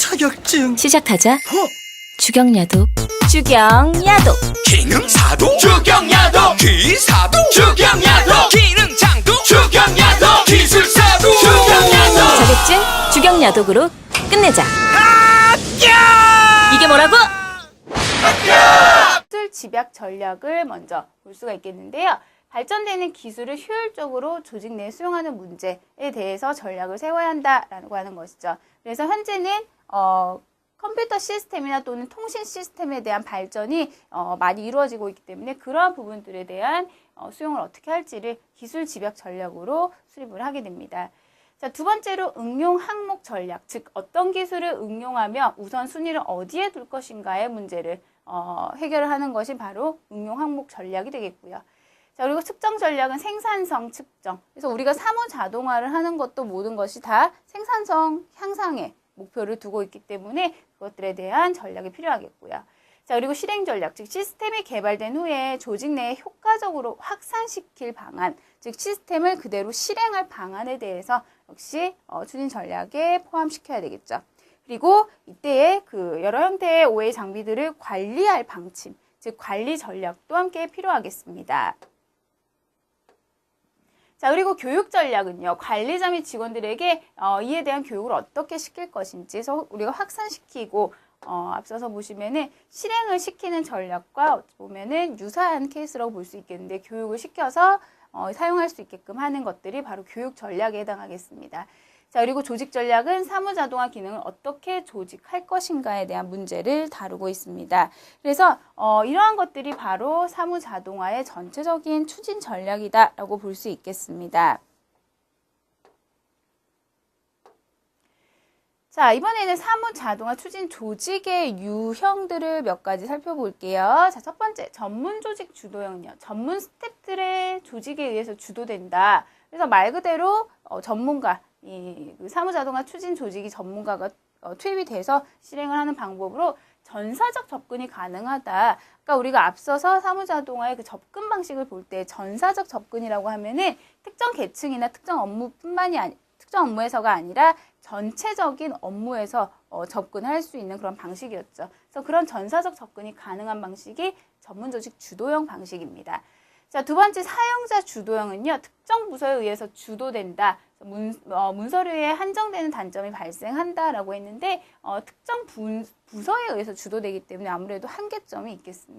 자격증 시작하자. 어? 주경야독. 주경야독. 기능사도 주경야도 기사도 주경야도 기능장도 주경야도 기술사도 주경야도 자격증 주경야독으로 끝내자. 이게 뭐라고? 기술 집약 전략을 먼저 볼 수가 있겠는데요. 발전되는 기술을 효율적으로 조직 내에 수용하는 문제에 대해서 전략을 세워야 한다라고 하는 것이죠. 그래서 현재는 어, 컴퓨터 시스템이나 또는 통신 시스템에 대한 발전이 어, 많이 이루어지고 있기 때문에 그러한 부분들에 대한 어, 수용을 어떻게 할지를 기술 집약 전략으로 수립을 하게 됩니다. 자, 두 번째로 응용 항목 전략, 즉 어떤 기술을 응용하며 우선 순위를 어디에 둘 것인가의 문제를 어, 해결을 하는 것이 바로 응용 항목 전략이 되겠고요. 자, 그리고 측정 전략은 생산성 측정. 그래서 우리가 사무 자동화를 하는 것도 모든 것이 다 생산성 향상에 목표를 두고 있기 때문에 그것들에 대한 전략이 필요하겠고요. 자, 그리고 실행 전략, 즉 시스템이 개발된 후에 조직 내에 효과적으로 확산시킬 방안, 즉 시스템을 그대로 실행할 방안에 대해서 역시 어, 추진 전략에 포함시켜야 되겠죠. 그리고 이때에 그 여러 형태의 OA 장비들을 관리할 방침, 즉 관리 전략도 함께 필요하겠습니다. 자, 그리고 교육 전략은요, 관리자 및 직원들에게 어, 이에 대한 교육을 어떻게 시킬 것인지, 우리가 확산시키고, 어, 앞서서 보시면은 실행을 시키는 전략과 보면은 유사한 케이스라고 볼 수 있겠는데, 교육을 시켜서 어, 사용할 수 있게끔 하는 것들이 바로 교육 전략에 해당하겠습니다. 자, 그리고 조직 전략은 사무 자동화 기능을 어떻게 조직할 것인가에 대한 문제를 다루고 있습니다. 그래서 어, 이러한 것들이 바로 사무 자동화의 전체적인 추진 전략이다라고 볼 수 있겠습니다. 자, 이번에는 사무 자동화 추진 조직의 유형들을 몇 가지 살펴볼게요. 자, 첫 번째, 전문 조직 주도형요. 전문 스태프들의 조직에 의해서 주도된다. 그래서 말 그대로 어, 전문가, 이그 사무 자동화 추진 조직이 전문가가 어, 투입이 돼서 실행을 하는 방법으로 전사적 접근이 가능하다. 그러니까 우리가 앞서서 사무 자동화의 그 접근 방식을 볼 때 전사적 접근이라고 하면은 특정 계층이나 특정 업무뿐만이 아니 특정 업무에서가 아니라 전체적인 업무에서 어, 접근할 수 있는 그런 방식이었죠. 그래서 그런 전사적 접근이 가능한 방식이 전문 조직 주도형 방식입니다. 자, 두 번째 사용자 주도형은요, 특정 부서에 의해서 주도된다. 문, 어, 문서류에 한정되는 단점이 발생한다라고 했는데, 어, 특정 분, 부서에 의해서 주도되기 때문에 아무래도 한계점이 있겠습니다.